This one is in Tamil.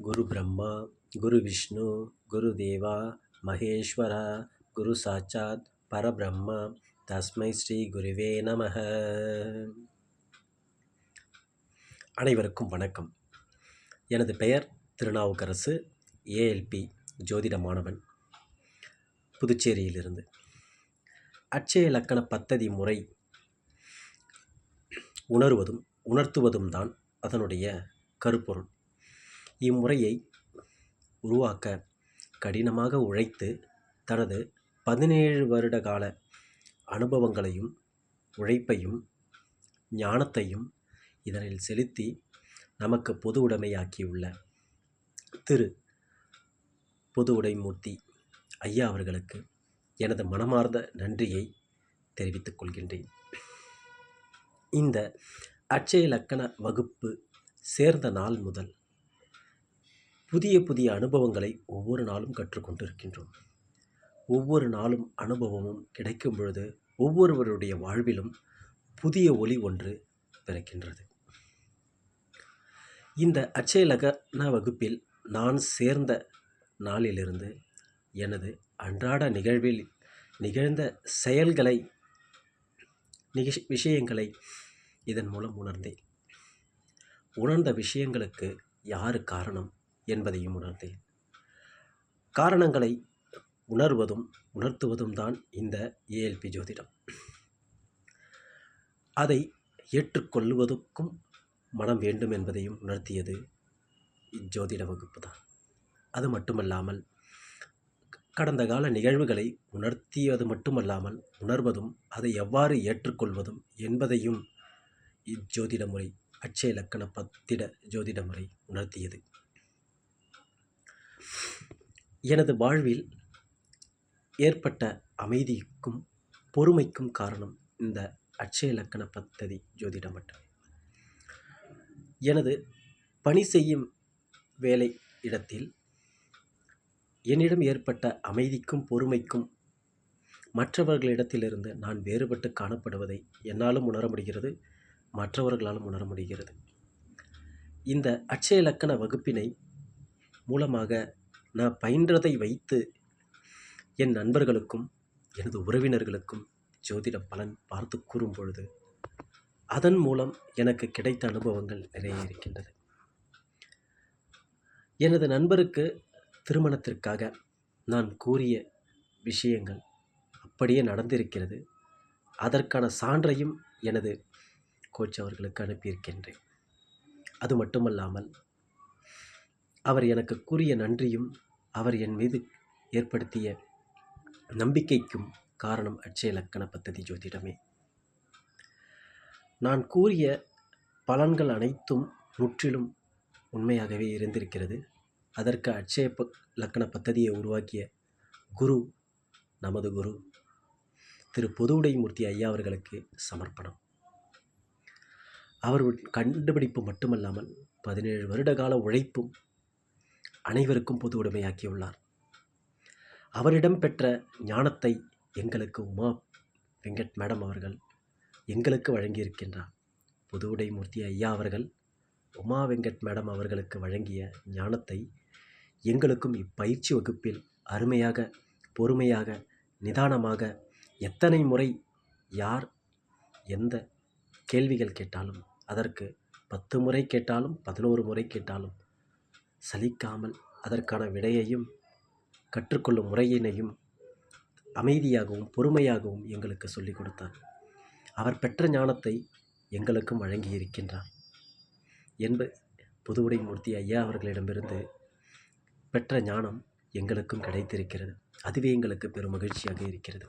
குரு பிரம்மா குரு விஷ்ணு குரு தேவா மகேஸ்வரா குரு சாட்சாத் பரபிரம்மா தஸ்மை ஸ்ரீ குருவே நமக. அனைவருக்கும் வணக்கம். எனது பெயர் திருநாவுக்கரசு ஏஎல்பி ஜோதிட மாணவன் புதுச்சேரியிலிருந்து. அட்சய இலக்கண பத்ததி முறை உணர்வதும் உணர்த்துவதும் தான் அதனுடைய கருப்பொருள். இம்முறையை உருவாக்க கடினமாக உழைத்து தனது பதினேழு வருட கால அனுபவங்களையும் உழைப்பையும் ஞானத்தையும் இதனில் செலுத்தி நமக்கு பொது உடைமையாக்கியுள்ள திரு பொது உடைமூர்த்தி ஐயா அவர்களுக்கு எனது மனமார்ந்த நன்றியை தெரிவித்துக் கொள்கின்றேன். இந்த அட்சய லக்கண வகுப்பு சேர்ந்த நாள் முதல் புதிய புதிய அனுபவங்களை ஒவ்வொரு நாளும் கற்றுக்கொண்டிருக்கின்றோம். ஒவ்வொரு நாளும் அனுபவமும் கிடைக்கும் பொழுது ஒவ்வொருவருடைய வாழ்விலும் புதிய ஒளி ஒன்று பிறக்கின்றது. இந்த அச்சயலகன வகுப்பில் நான் சேர்ந்த நாளிலிருந்து எனது அன்றாட நிகழ்வில் நிகழ்ந்த செயல்களை நிகழ் விஷயங்களை இதன் மூலம் உணர்ந்தேன். உணர்ந்த விஷயங்களுக்கு யார் காரணம்? என்பதையும் உணர்ந்தேன். காரணங்களை உணர்வதும் உணர்த்துவதும் தான் இந்த ஏஎல்பி ஜோதிடம். அதை ஏற்றுக்கொள்வதற்கும் மனம் வேண்டும் என்பதையும் உணர்த்தியது இஜோதிட வகுப்பு தான். அது மட்டுமல்லாமல் கடந்த கால நிகழ்வுகளை உணர்த்தியது மட்டுமல்லாமல் உணர்வதும் அதை எவ்வாறு ஏற்றுக்கொள்வதும் என்பதையும் இஜோதிட முறை அட்சய இலக்கண பத்திட ஜோதிட முறை உணர்த்தியது. எனது வாழ்வில் ஏற்பட்ட அமைதிக்கும் பொறுமைக்கும் காரணம் இந்த அட்சய லக்கண பத்ததி ஜோதிடம் மட்டும். எனது பணி செய்யும் வேலை இடத்தில் என்னிடம் ஏற்பட்ட அமைதிக்கும் பொறுமைக்கும் மற்றவர்களிடத்திலிருந்து நான் வேறுபட்டு காணப்படுவதை என்னாலும் உணர முடிகிறது மற்றவர்களாலும் உணர முடிகிறது. இந்த அட்சய லக்கண வகுப்பினை மூலமாக நான் பயின்றதை வைத்து என் நண்பர்களுக்கும் எனது உறவினர்களுக்கும் ஜோதிட பலன் பார்த்து கூறும் பொழுது அதன் மூலம் எனக்கு கிடைத்த அனுபவங்கள் நிறைய இருக்கின்றது. எனது நண்பருக்கு திருமணத்திற்காக நான் கூறிய விஷயங்கள் அப்படியே நடந்திருக்கிறது. அதற்கான சான்றையும் எனது கோச் அவர்களுக்கு அனுப்பியிருக்கின்றேன். அது மட்டுமல்லாமல் அவர் எனக்கு கூறிய நன்றியும் அவர் என் மீது ஏற்படுத்திய நம்பிக்கைக்கும் காரணம் அட்சய இலக்கண பத்ததி ஜோதிடமே. நான் கூறிய பலன்கள் அனைத்தும் முற்றிலும் உண்மையாகவே இருந்திருக்கிறது. அதற்கு அட்சய ப இலக்கண பத்ததியை உருவாக்கிய குரு நமது குரு திரு பொதுவுடைமூர்த்தி ஐயா அவர்களுக்கு சமர்ப்பணம். அவர் கண்டுபிடிப்பு மட்டுமல்லாமல் பதினேழு வருட கால உழைப்பும் அனைவருக்கும் பொது உடைமையாக்கியுள்ளார். அவரிடம் பெற்ற ஞானத்தை எங்களுக்கு உமா வெங்கட் மேடம் அவர்கள் எங்களுக்கு வழங்கியிருக்கின்றார். புதுவுடைமூர்த்தி ஐயா அவர்கள் உமா வெங்கட் மேடம் அவர்களுக்கு வழங்கிய ஞானத்தை எங்களுக்கும் இப்பயிற்சி வகுப்பில் அருமையாக பொறுமையாக நிதானமாக எத்தனை முறை யார் எந்த கேள்விகள் கேட்டாலும் அதற்கு பத்து முறை கேட்டாலும் பதினோரு முறை கேட்டாலும் சலிக்காமல் அதற்கான விடையையும் கற்றுக்கொள்ளும் முறையினையும் அமைதியாகவும் பொறுமையாகவும் எங்களுக்கு சொல்லிக் கொடுத்தார். அவர் பெற்ற ஞானத்தை எங்களுக்கும் வழங்கியிருக்கின்றார். என்ப புதுவுடைமூர்த்தி ஐயா அவர்களிடமிருந்து பெற்ற ஞானம் எங்களுக்கும் கிடைத்திருக்கிறது. அதுவே எங்களுக்கு பெரும் மகிழ்ச்சியாக இருக்கிறது.